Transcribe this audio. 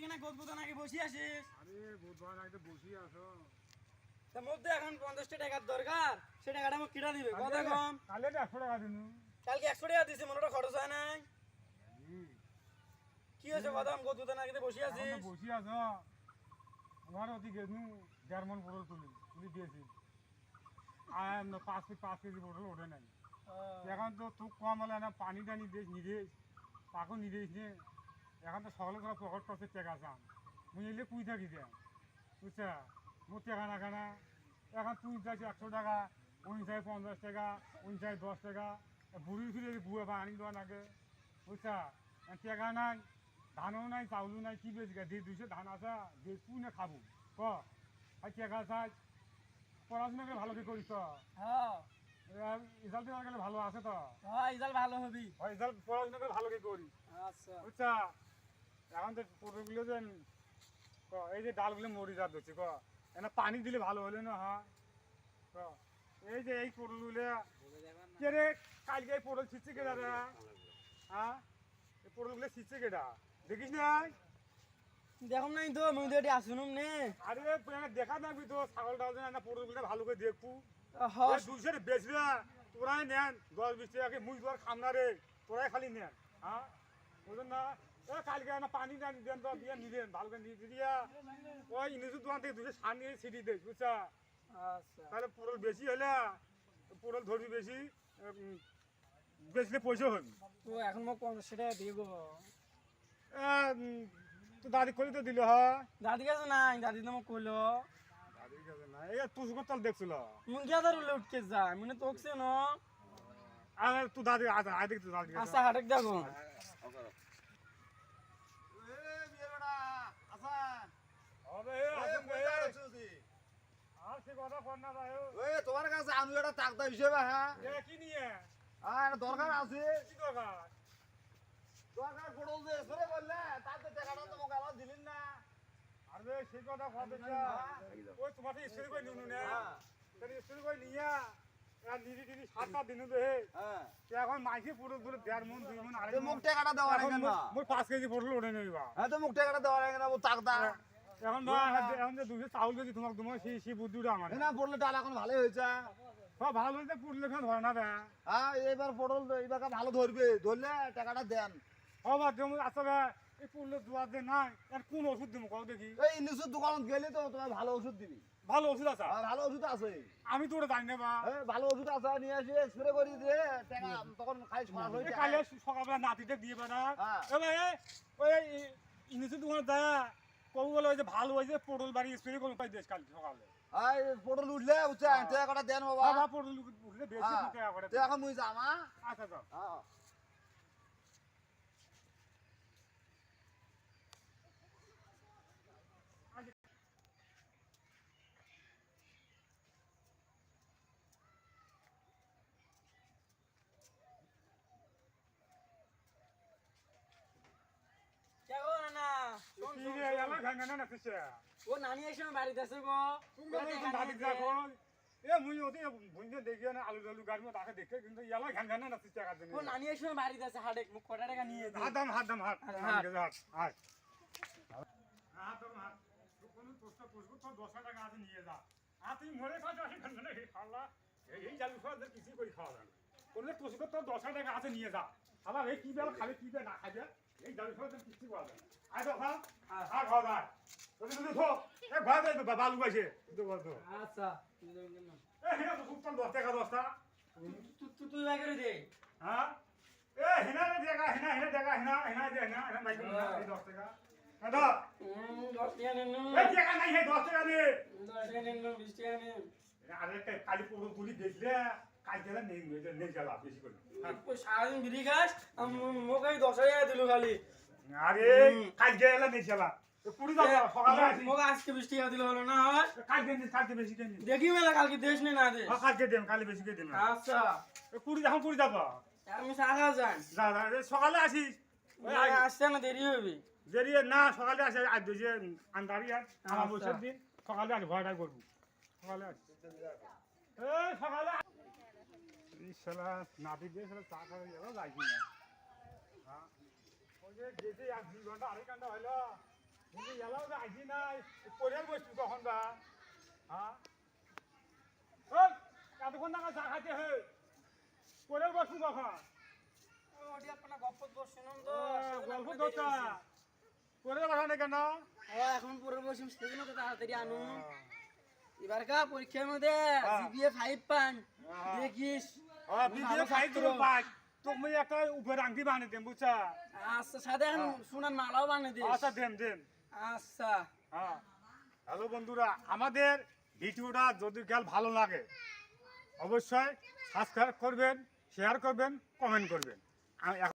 এখানে বসে আরে আগে বসি আছো। তার মধ্যে এখন পঞ্চাশটা টাকার দরকার সে টাকাটা দিবে? কম কালে একশো টাকা দিনু। কালকে একশো টাকা দিছে মনে খরচ হয় নাই। কি হয়েছে বসে বসি আছো। আমার অতি গেছনু দেড় মন পটল তুলি তুলি দিয়েছি। আর না পাঁচ পাঁচ কেজি পটল ওঠে নাই। এখন তো তুক কম হলে না পানি টানি দিস নিদিস তাকেও নিদিস নে। এখন তো সকালে সব পকেট করছে টেকা চান মুই এলে কুই থাকি দে। বুঝছা মোর টেকা না। কেনা এখন তুই চাইছি একশো টাকা উনি চাই পঞ্চাশ টাকা উনি চাই দশ টাকা। বুড়ি ফিরে বুয়ে পানি দেওয়া লাগে বুঝছা টেকা নাই ধানও নাই চাউলও নাই কি বেশি দিয়ে দুইশো ধান আসা বেচবো না খাব? ক? আর টেকা চাই। পড়াশোনা করে ভালো কি করিস তো হ্যাঁ রেজাল্ট দেওয়া গেলে ভালো আছে তো? হ্যাঁ ইজাল ভালো হবি। হয় রেজাল্ট পড়াশোনা করে ভালো কি করি আচ্ছা। বুঝছা এখন তো পটলগুলো যে ক এই যে ডালগুলো মরি যা ধরছে ক। এনা পানি দিলে ভালো হলে না হ্যাঁ ক এই যে এই পটলগুলো কে রে কালকে এই পটল ছিটছে কেডা রে। হ্যাঁ এই পটলগুলো ছিটছে কেডা দেখিস না দেখুন নাই তো মুই তো এটি আসুনুম নে। আরে দেখা থাকবি তো ছাগল ডাল না পটলগুলো ভালো করে দেখব। দুইশো বেচবে। তোরাই নেন দশ বিশ টাকা মুই তোর খাম না রে তোরাই খালি নেন হ্যাঁ বুঝলেন না? কালকে না পানি দেন দেন তো দিয়ে ভালো করে নিয়ে দিয়া ওই ইংলিশ দোকান থেকে দুশো সার নিয়ে ছিটি দেয় বুঝছা আচ্ছা তাহলে পটল বেশি হলে পটল ধরবি বেশি উম, পয়সা হবে তো এখন মোক পঞ্চাশ টাকা দিব তো দাদি করে তো দিল হ্যাঁ দাদি কাছে নাই দাদি তো মোক কইলো দাদির কাছে না এই তুই কোথাও দেখছিল মুন কি আদার উঠকে যায় মানে তোকছে ন আর তুই দাদি আয় দেখছি দাদির কাছে আচ্ছা হাটেক দেখো হবে এ, আসুন গে, এ। আর সে কথা কর না ভাই ও। তোমার কাছে আমি একটা টাকা হিসেবে হ্যাঁ? কি নিয়ে? আর দরকার আছে? কি দরকার? দরকার পড়ল যে এসরে বললে তাতে টাকাটা তো মোকে দিলেন না। আরে সেই কথা কথা ওই তোমার স্ত্রী কই নিনু না। তাহলে কই নিয়া আর নিদি দিদি সাতটা দিনু দে। হ্যাঁ। মন মন মুখ টাকাটা দেওয়া লাগে না। পাঁচ কেজি ওঠে নেবা হ্যাঁ তো মুখ টাকাটা দেওয়া লাগে না ও টাকদা এখন এখন যে দুশো চাউল কেজি তোমার তোমার সেই সেই বুদ্ধিটা আমার। না পড়লে ডাল এখন ভালোই হয়েছে। সব ভালো হইতে পুরলে কেন ধরে না দেয় হ্যাঁ এইবার পটল এইবার ভালো ধরবে? ধরলে টাকাটা দেন। হবা তুমি আসলে এই পুরলে দুয়ার যে নাই আর কোন ওষুধ দিব কও দেখি। এই ইংলিশের দোকানত গেলে তো তোমার ভালো ওষুধ দিবি। ভালো ওষুধ আছে? আর ভালো ওষুধ আছে। আমি তো ওটা জানি না বা। ভালো ওষুধ আছে নিয়ে এসে স্প্রে করে দিয়ে টাকা তখন খাই সরাস হয়ে কালে সকালবেলা নাতিতে দিয়ে বেড়া। হ্যাঁ। এবার ওই ইংলিশের দোকানে দেয় কবু বলে ওই যে ভালো হয়েছে পটল বাড়ি স্প্রে করুন পাই দেশ কাল সকালে। আই পটল উঠলে উঠে আনতে একটা দেন বাবা। বাবা পটল উঠলে বেশি হ্যাঁ। টাকা করে। এখন মুই যাম হ্যাঁ? আচ্ছা যাও। হ্যাঁ দেখো না না শোন, কি শোন, না নাতিছে ও নানি এসে আমার বাড়িতে গো। তুমি তো দেখো। এ মুই ওতে বুঝতে দেখি না আলু আলু গাড়ি মতো তাকে দেখে কিন্তু এলা গাঙ্গা না নাতিছে টাকা ও নানি এসে আমার বাড়িতে আছে মুখ কটা টাকা নিয়ে হাত দাম হাত দাম হাত হাত। হাত। হাত হাত হাত। দাম হাত। কোনো পোস্ট পোস্ট তো দশ টাকা আছে নিয়ে যা। আর তুই মরে খাওয়া আসে গাঙ্গা খাওয়া এই এই জালু খাওয়া কিছু করে খাওয়া যাবে কোনো তোষক তো দশ টাকা আছে নিয়ে যা। আবার এই কি বেলা খাবে কি বেলা না খাবে? এই জালু খাওয়া কিছু করা আয় তো খা আর খাওয়া যায় তুমি তুমি থো এ দে বালু আছে তো বল তো। আচ্ছা এ হেনা তো খুব দশ টাকা দশটা। তুই তুই তুই করে দে। হ্যাঁ? এ হেনা রে দেখা হেনা হেনা দেখা হেনা হেনা যে হেনা হেনা মাইক এই দশ টাকা। দাও হুম, টাকা নেন এই টাকা নাই হে টাকা দে। দশ টাকা নেন বিশ টাকা নেন আরে কালি পুরো তুলি দেখলে কাল গেলে নেই নেই গেলা বেশি করে। সারাদিন বিড়ি খাস মোক এই দশ দিল খালি। আরে নেই না হয়? কাল দিন কালকে বেশি কেন দেখি মেলা কালকে দেশ নে না দেশ। কালকে দেন কালি বেশি কে দেন। আচ্ছা। কুড়ি এখন কুড়ি যাব আমি সারা যান। যা যা সকালে আসিস আসতে না দেরি হবে। যদি না সকালে আসে আজ যে আন্দারি আর আমার আচ্ছা। বছর দিন। সকালে আসে ভয়টা করব। সকালে আসে। সকালে। এই শালা নাতি দিয়ে শালা চা খাওয়া গেল লাগি না। হ্যাঁ। ওই যে যেতে এক দুই ঘণ্টা আড়াই ঘণ্টা হইল। কিন্তু এলাও যে আইসি না পরের বসবি কখন বা? হ্যাঁ। ওই এতক্ষণ টাকা চা খাইতে হে। পরের বসবি কখন? গল্প দোতা পরের বসা নেই কেন? এখন পরে বসুন সেজন্য তো তাড়াতাড়ি আনুন। পরীক্ষার মধ্যে হ্যাঁ। জিপিএ ফাইভ পান। হ্যাঁ। দেখিস। বিদ্যুৎ খাই দিব পাই তুমি একটা উপর আংটি বানিয়ে দেন বুঝছা? আচ্ছা সাথে এখন সোনার মালাও বানিয়ে দিস। আচ্ছা দেন দেন আচ্ছা। হ্যাঁ। হ্যালো বন্ধুরা আমাদের ভিডিওটা যদি গেল ভালো লাগে অবশ্যই সাবস্ক্রাইব করবেন শেয়ার করবেন কমেন্ট করবেন।